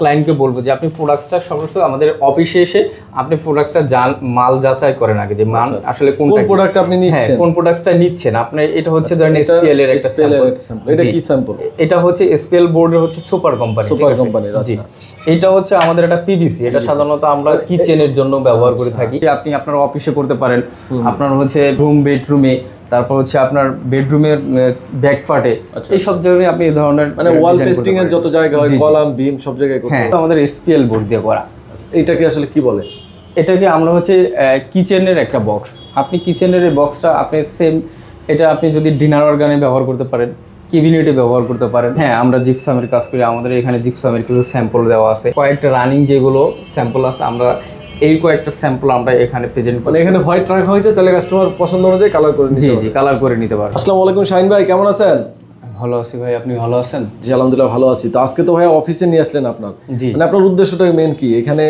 ক্লায়েন্টকে বলব যে আপনি প্রোডাক্টসটা সমস্ত আমাদের অফিসে এসে আপনি প্রোডাক্টসটা জান মাল যাচাই করেন আগে যে মান আসলে কোন আচ্ছা। প্রোডাক্ট আপনি নিচ্ছেন? কোন প্রোডাক্টসটা নিচ্ছেন? আপনি এটা হচ্ছে ধরেন এসপিএল এর একটা sample। এটা কি স্যাম্পল এটা হচ্ছে এসপিএল বোর্ডের হচ্ছে সুপার কোম্পানি Super কোম্পানির, জি। আচ্ছা। এটা হচ্ছে আমাদের একটা পিভিসি এটা সাধারণত আমরা কিচেনের জন্য ব্যবহার করে থাকি। আপনি আপনার অফিসে করতে পারেন। আপনার হচ্ছে রুম বেডরুমে তারপর হচ্ছে আপনার বেডরুমের ব্যাক পার্টে এই সব জায়গায় আপনি এই ধরনের মানে ওয়াল পেস্টিং এর যত জায়গা হয়। কলাম বিম সব জায়গায় করতে হ্যাঁ। আমাদের এসপিএল বোর্ড দিয়ে করা। আচ্ছা, এইটাকে আসলে কি বলে? এটাকে আমরা হচ্ছে কিচেনের একটা বক্স আপনি কিচেনের এই বক্সটা আপনি সেম এটা আপনি যদি ডিনার অর্গানে ব্যবহার করতে পারেন কেবিনেটে ব্যবহার করতে পারেন। হ্যাঁ আমরা জিপসামের কাজ করি আমাদের এখানে জিপসামের কিছু স্যাম্পল দেওয়া আছে। কয়েকটা রানিং যেগুলো স্যাম্পল আছে আমরা এই কয়েকটা স্যাম্পল আমরা এখানে প্রেজেন্ট মানে করি এখানে হোয়াইট রাখা হয়েছে তাহলে কাস্টমার পছন্দ অনুযায়ী কালার করে নিতে জি জি কালার করে নিতে পারেন আসসালামু আলাইকুম শাহিন ভাই কেমন আছেন? ভালো আছি ভাই আপনি ভালো আছেন? জি আলহামদুলিল্লাহ ভালো আছি। তো আজকে তো ভাই অফিসে নিয়ে আসলেন আপনার। জি। মানে আপনার উদ্দেশ্যটা মেন কি? এখানে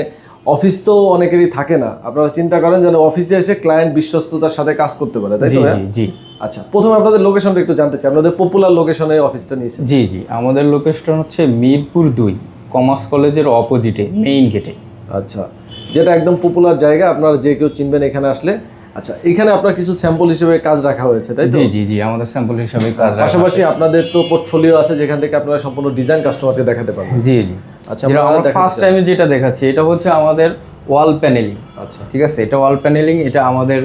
অফিস তো অনেকেরই থাকে না। আপনারা চিন্তা করেন যেন অফিসে এসে ক্লায়েন্ট বিশ্বস্ততার সাথে কাজ করতে পারে তাই তো জি আচ্ছা প্রথমে আপনাদের লোকেশনটা একটু জানতে চাই। আপনাদের পপুলার লোকেশনে অফিসটা নিয়েছেন। জি জি আমাদের লোকেশন হচ্ছে মিরপুর দুই কমার্স কলেজের অপোজিটে মেইন গেটে আচ্ছা। যেটা একদম পপুলার জায়গা আপনারা যে কেউ চিনবেন এখানে আসলে। আচ্ছা এখানে আপনার কিছু স্যাম্পল হিসেবে কাজ রাখা হয়েছে তাই তো? জি জি জি আমাদের স্যাম্পল হিসাবে কাজ পাশাপাশি আপনাদের তো পোর্টফোলিও আছে যেখান থেকে আপনারা সম্পূর্ণ ডিজাইন কাস্টমারকে দেখাতে পারবেন। জি জি। আচ্ছা আমরা ফার্স্ট। টাইমে যেটা দেখাচ্ছি এটা হচ্ছে আমাদের ওয়াল প্যানেলিং আচ্ছা। ঠিক আছে এটা ওয়াল প্যানেলিং এটা আমাদের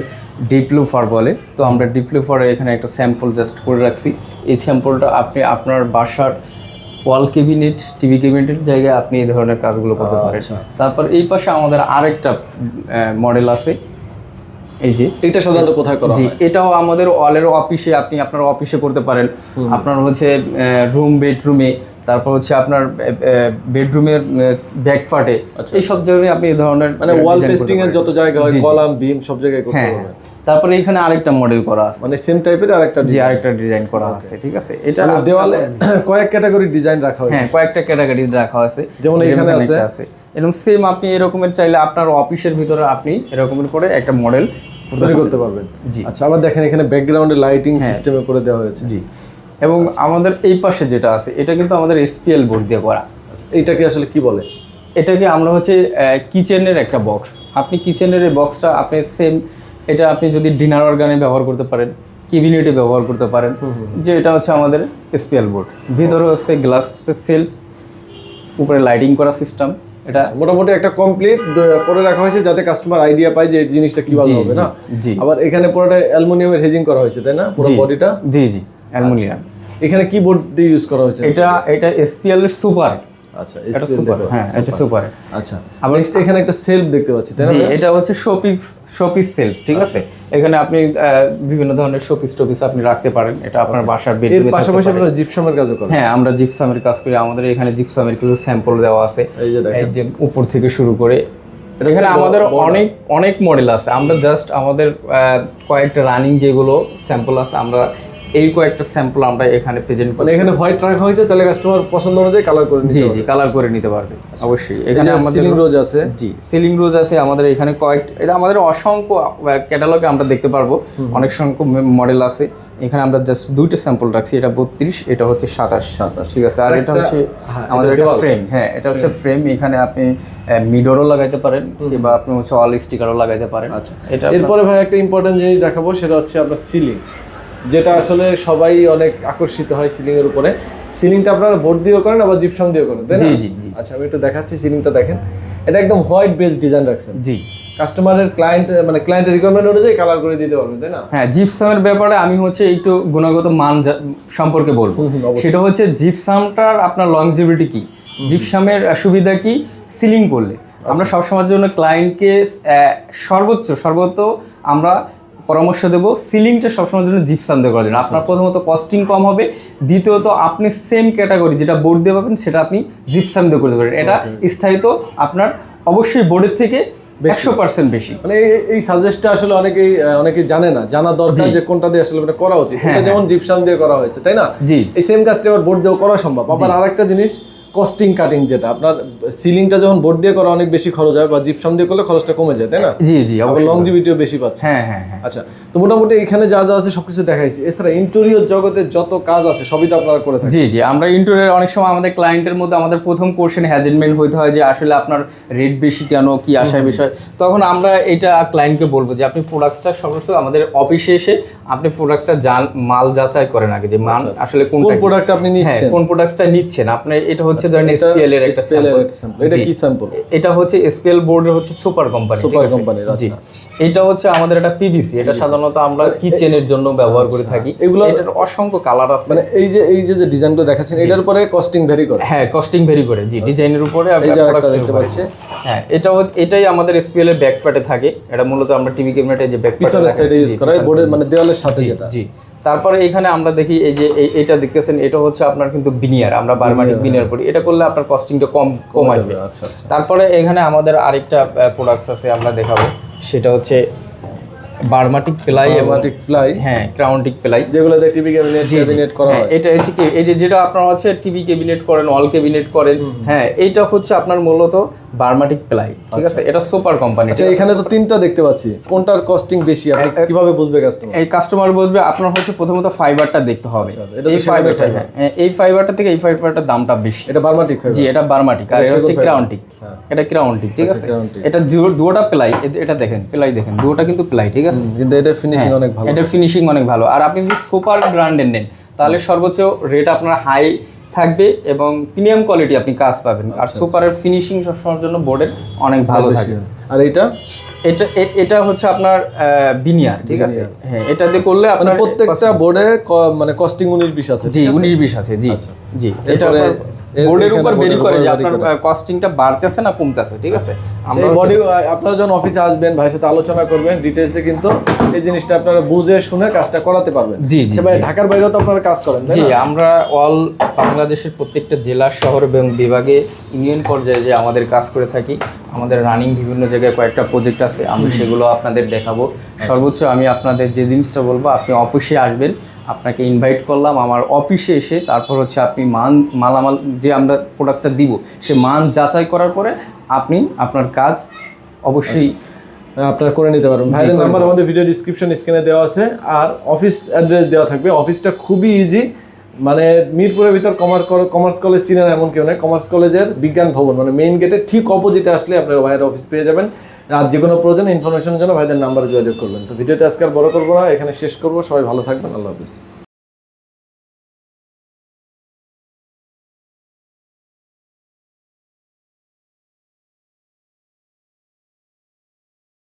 ডিপ্লুফার বলে। তো আমরা ডিপ্লুফারের এখানে একটা স্যাম্পল জাস্ট করে রাখছি। এই স্যাম্পলটা আপনি আপনার বাসার ওয়াল কেবিনেট টিভি কেবিনেটের জায়গায় আপনি এই ধরনের কাজগুলো করতে পারেন। আচ্ছা। তারপর এই পাশে আমাদের আরেকটা মডেল আছে। এই যে। এটা সাধারণত কোথায় করা জি হয়? এটাও আমাদের ওয়ালের অফিসে আপনি আপনার অফিসে করতে পারেন। আপনার হচ্ছে রুম বেডরুমে তারপর হচ্ছে আপনার বেডরুমের ব্যাক পার্টে এই সব জায়গায় আপনি এই ধরনের মানে ওয়াল পেস্টিং এর যত জায়গা হয়। কলাম বিম সব জায়গায় করতে হ্যাঁ। হবে তারপরে এখানে আরেকটা মডেল করা আছে। মানে সেম টাইপের আরেকটা জি আরেকটা ডিজাইন করা আছে ঠিক আছে। এটা মানে দেওয়ালে কয়েক ক্যাটাগরি ডিজাইন রাখা হয়েছে। হ্যাঁ কয়েকটা ক্যাটাগরি রাখা আছে। যেমন এখানে আছে। এরকম সেম আপনি এরকমের চাইলে আপনার অফিসের ভিতরে আপনি এরকমের করে একটা মডেল তৈরি করতে পারবেন। জি। আচ্ছা আবার দেখেন এখানে ব্যাকগ্রাউন্ডে লাইটিং সিস্টেমে করে দেওয়া হয়েছে। জি। এবং আমাদের এই পাশে যেটা আছে এটা কিন্তু আমাদের এসপিএল বোর্ড দিয়ে করা। এটাকে আসলে কি বলে? এটাকে আমরা হচ্ছে কিচেনের একটা বক্স আপনি কিচেনের এই বক্সটা আপনি সেম এটা আপনি যদি ডিনার অর্গানে ব্যবহার করতে পারেন কেবিনেটে ব্যবহার করতে পারেন যে এটা হচ্ছে আমাদের এসপিএল বোর্ড ভিতরে হচ্ছে গ্লাস সেলফ উপরে লাইটিং করা সিস্টেম এটা মোটামুটি একটা কমপ্লিট করে রাখা হয়েছে যাতে কাস্টমার আইডিয়া পায় যে এই জিনিসটা কীভাবে হবে না? জি আবার এখানে পুরোটা অ্যালুমিনিয়ামের হেজিং করা হয়েছে তাই না? পুরো বডিটা জি জি। অ্যালুমিনিয়াম। এখানে কি বোর্ড দিয়ে ইউজ করা হয়েছে। এটা এটা এসপিএল এর সুপার আচ্ছা এটা সুপার হ্যাঁ এটা সুপার আচ্ছা। আবার next এখানে একটা সেলফ দেখতে পাচ্ছি তাই না এটা হচ্ছে শোপিস শোপিস সেলফ ঠিক আছে? এখানে আপনি বিভিন্ন ধরনের শোপিস টোপিস আপনি রাখতে পারেন। এটা আপনার বাসার এর পাশাপাশি আপনারা জিপসামের কাজও করেন। হ্যাঁ আমরা জিপসামের কাজ করি। আমাদের এখানে জিপসামের কিছু স্যাম্পল দেওয়া আছে। এই যে দেখেন। যে উপর থেকে শুরু করে। এখানে আমাদের অনেক অনেক মডেল আছে। আমরা জাস্ট আমাদের কয়েকটা রানিং যেগুলো স্যাম্পল আছে আমরা এই কয়েকটা স্যাম্পল আমরা এখানে প্রেজেন্ট মানে করি এখানে হোয়াইট রাখা হয়েছে তাহলে কাস্টমার পছন্দ অনুযায়ী কালার করে জি জি কালার করে নিতে পারবে। অবশ্যই। এখানে আমাদের সিলিং রোজ আছে। জি সিলিং রোজ আছে আমাদের এখানে কয়েক এটা আমাদের অসংখ্য ক্যাটালগে আমরা দেখতে পারব। অনেক সংখ্য মডেল আছে। এখানে আমরা জাস্ট দুইটা স্যাম্পল রাখছি এটা বত্রিশ এটা হচ্ছে সাতাশ। সাতাশ। ঠিক আছে আর এটা হচ্ছে হ্যাঁ, আমাদের এটা একটা ফ্রেম হ্যাঁ এটা হচ্ছে ফ্রেম এখানে আপনি মিডরও লাগাইতে পারেন কিংবা আপনি হচ্ছে অল স্টিকারও লাগাইতে পারেন। আচ্ছা। এটা এরপরে ভাই একটা ইম্পর্টেন্ট জিনিস দেখাবো সেটা হচ্ছে আপনার সিলিং যেটা আসলে সবাই অনেক আকর্ষিত হয় সিলিং এর উপরে। সিলিংটা আপনারা বোর্ড দিয়েও করেন আবার জিপসাম দিয়েও করেন তাই না? জি, জি। আচ্ছা আমি একটু দেখাচ্ছি সিলিংটা দেখেন। এটা একদম হোয়াইট বেস ডিজাইন রাখছেন। জি। কাস্টমারের ক্লায়েন্ট মানে ক্লায়েন্টের রিকোয়ারমেন্ট অনুযায়ী কালার করে দিতে পারবেন তাই না? হ্যাঁ জিপসামের ব্যাপারে আমি হচ্ছে একটু গুণগত মান সম্পর্কে বলব। সেটা হচ্ছে জিপসামটার আপনার লংজিভিটি কি? জিপসামের সুবিধা কি? সিলিং করলে। আমরা সবসময়ের জন্য ক্লায়েন্টকে সর্বোচ্চ সর্বোচ্চ আমরা পরামর্শ দেব। সিলিংটা সবসময়ের জন্য জিপসাম দিয়ে করার জন্য। আপনার প্রথমত কস্টিং কম হবে। দ্বিতীয়ত আপনি সেম ক্যাটাগরি যেটা বোর্ড দিয়ে পাবেন সেটা আপনি জিপসাম দিয়ে করতে পারেন। এটা স্থায়িত্ব আপনার অবশ্যই বোর্ডের থেকে একশো পার্সেন্ট বেশি। মানে এই- সাজেস্টটা আসলে অনেকেই আহ, অনেকেই জানে না। জানা দরকার যে কোনটা দিয়ে আসলে মানে করা উচিত। এটা যেমন জিপসাম দিয়ে করা হয়েছে তাই না? জি। এই সেম কাজটা আবার বোর্ড দিয়েও করা সম্ভব। আবার আরেকটা জিনিস কস্টিং কাটিং যেটা আপনার সিলিংটা যখন বোর্ড দিয়ে করা অনেক বেশি খরচ হয় বা জিপসাম দিয়ে করলে খরচটা কমে যায় তাই না? জি জি আবার অবশ্যই। লংজিভিটিও বেশি পাচ্ছে। হ্যাঁ হ্যাঁ হ্যাঁ। আচ্ছা তো মোটামুটি এখানে যা যা আছে সবকিছু দেখাইছি। এছাড়া ইন্টেরিয়র জগতে যত কাজ আছে সবই তো আপনারা করে থাকেন। জি জি আমরা ইন্টারিয়ার অনেক সময় আমাদের ক্লায়েন্টের মধ্যে আমাদের প্রথম কোশ্চেন হ্যাজেনমেন্ট হইতে হয় যে আসলে আপনার রেট বেশি কেন কি আসার বিষয়? তখন আমরা এটা ক্লায়েন্টকে বলব যে আপনি প্রোডাক্টসটা সর্বস্ব আমাদের অফিসে এসে আপনি প্রোডাক্টসটা মাল যাচাই করেন আগে যে মান আসলে কোন প্রোডাক্ট আপনি হ্যাঁ নিচ্ছেন? কোন প্রোডাক্টসটা নিচ্ছেন? আপনি এটা হচ্ছে ধরেন এটা এসপিএল এর একটা sample। এটা। কি স্যাম্পল এটা হচ্ছে এসপিএল বোর্ডের হচ্ছে সুপার কোম্পানি সুপার কোম্পানি আচ্ছা। এটা হচ্ছে আমাদের একটা পিভিসি এটা সাধারণত আমরা কিচেনের জন্য ব্যবহার করে থাকি। আচ্ছা। এগুলো- এটার অসংখ্য কালার আছে। মানে এই যে এই যে যে ডিজাইনগুলো দেখাচ্ছেন এটার উপরে কস্টিং ভ্যারি করে? হ্যাঁ কস্টিং ভেরি করে জি ডিজাইনের উপরে দেখতে উপরে। পাচ্ছি। হ্যাঁ এটা হচ্ছে এটাই আমাদের এসপিএল এর ব্যাক প্যাটে থাকে। এটা মূলত আমরা টিভি ক্যাবিনেটে যে ব্যাক পিছনের সাইডে ইউজ করা হয় বোর্ডের মানে দেওয়ালের সাথে যেটা। জি। তারপরে এখানে আমরা দেখি এই যে এটা দেখতেছেন এটা হচ্ছে আপনার কিন্তু বিনিয়ার আমরা বারমানিক বিনিয়ার করি এটা করলে আপনার কস্টিংটা কম কম আসবে। আচ্ছা আচ্ছা। তারপরে এখানে আমাদের আরেকটা প্রোডাক্টস আছে আমরা দেখাবো। সেটা হচ্ছে বারমাটিক প্লাই এবং অটোমেটিক ফ্লাই হ্যাঁ ক্রাউন্টিক প্লাই। টিভি ক্যাবিনেট ক্যাবিনেট করা হ্যাঁ, হয়। এটা হচ্ছে কি এই যে যেটা আপনার হচ্ছে টিভি ক্যাবিনেট করেন অল ক্যাবিনেট করেন হ্যাঁ এইটা হচ্ছে আপনার মূলত বারমাটিক প্লাই ঠিক আছে? এটা সুপার কোম্পানি। আচ্ছা এখানে তো তিনটা দেখতে পাচ্ছি। কোনটার কস্টিং বেশি? আপনি কীভাবে বুঝবে কাস্টমার এই কাস্টমার বলবে আপনার হচ্ছে প্রথমত ফাইবারটা দেখতে হবে। আচ্ছা, এই ফাইবারটা হ্যাঁ এই ফাইবারটা থেকে এই ফাইবারটার দামটা বেশি। এটা বার্মাটিক জি এটা বারমাটিক আর এটা হচ্ছে। ক্রাউন্টিক। হ্যাঁ। এটা ক্রাউন্টিক ঠিক আচ্ছা, আছে? এটা দুটোটা প্লাই এটা দেখেন প্লাই দেখেন দুটোটা কিন্তু প্লাই ঠিক আছে? কিন্তু এটা ফিনিশিং অনেক ভালো। এটার ফিনিশিং অনেক ভালো। আর আপনি যদি সুপার ব্র্যান্ডের নেন তাহলে সর্বোচ্চ রেট আপনার হাই থাকবে এবং প্রিমিয়াম কোয়ালিটি আপনি কাজ পাবেন। আর আচ্ছা, সুপারের ফিনিশিং সবসময়ের জন্য বোর্ডের অনেক ভালো থাকে। আর এইটা এটা এটা হচ্ছে আপনার বিনিয়ার ঠিক আছে? হ্যাঁ এটা দিয়ে করলে মানে আপনার প্রত্যেকটা বোর্ডে মানে কস্টিং উনিশ বিশ আছে জি উনিশ বিশ আছে জি জি। এটা বোর্ডের উপর বেরি করে যে আপনার কস্টিংটা বাড়তেছে না কমতেছে ঠিক আছে? আমরা বডি আপনারা যখন অফিসে আসবেন ভাইয়ের সাথে আলোচনা করবেন ডিটেলসে কিন্তু এই জিনিসটা আপনারা বুঝে শুনে কাজটা করাতে পারবেন। জি, জি, আচ্ছা ভাই ঢাকার বাইরেও তো আপনারা কাজ করেন জি আমরা অল বাংলাদেশের প্রত্যেকটা জেলা শহর এবং বিভাগে ইউনিয়ন পর্যায়ে যে আমাদের কাজ করে থাকি আমাদের রানিং বিভিন্ন জায়গায় কয়েকটা প্রজেক্ট আছে আমি সেগুলো আপনাদের দেখাবো। সর্বোচ্চ আমি আপনাদের যে জিনিসটা বলব আপনি অফিসে আসবেন আপনাকে ইনভাইট করলাম আমার অফিসে এসে তারপর হচ্ছে আপনি মান মালামাল যে আমরা প্রোডাক্টটা দিব সে মান যাচাই করার পরে আপনি আপনার কাজ অবশ্যই হ্যাঁ, আপনারা করে নিতে পারবেন। ভাইদের নাম্বার আমাদের ভিডিও ডিসক্রিপশন স্ক্রিনে দেওয়া আছে আর অফিস অ্যাড্রেস দেওয়া থাকবে। অফিসটা খুবই ইজি মানে মিরপুরের ভিতর কমার্স কমার্স কলেজ চিনেন এমন কেউ নেই। কমার্স কলেজের বিজ্ঞান ভবন মানে মেইন গেটে ঠিক অপোজিটে আসলে আপনার ভাইয়ের অফিস পেয়ে যাবেন। আর যে কোনো প্রয়োজন ইনফরমেশনের জন্য ভাইদের নাম্বারে যোগাযোগ করবেন। তো ভিডিওটা আজকে আর বড় করব না এখানে শেষ করব। সবাই ভালো থাকবেন। আল্লাহ হাফিজ।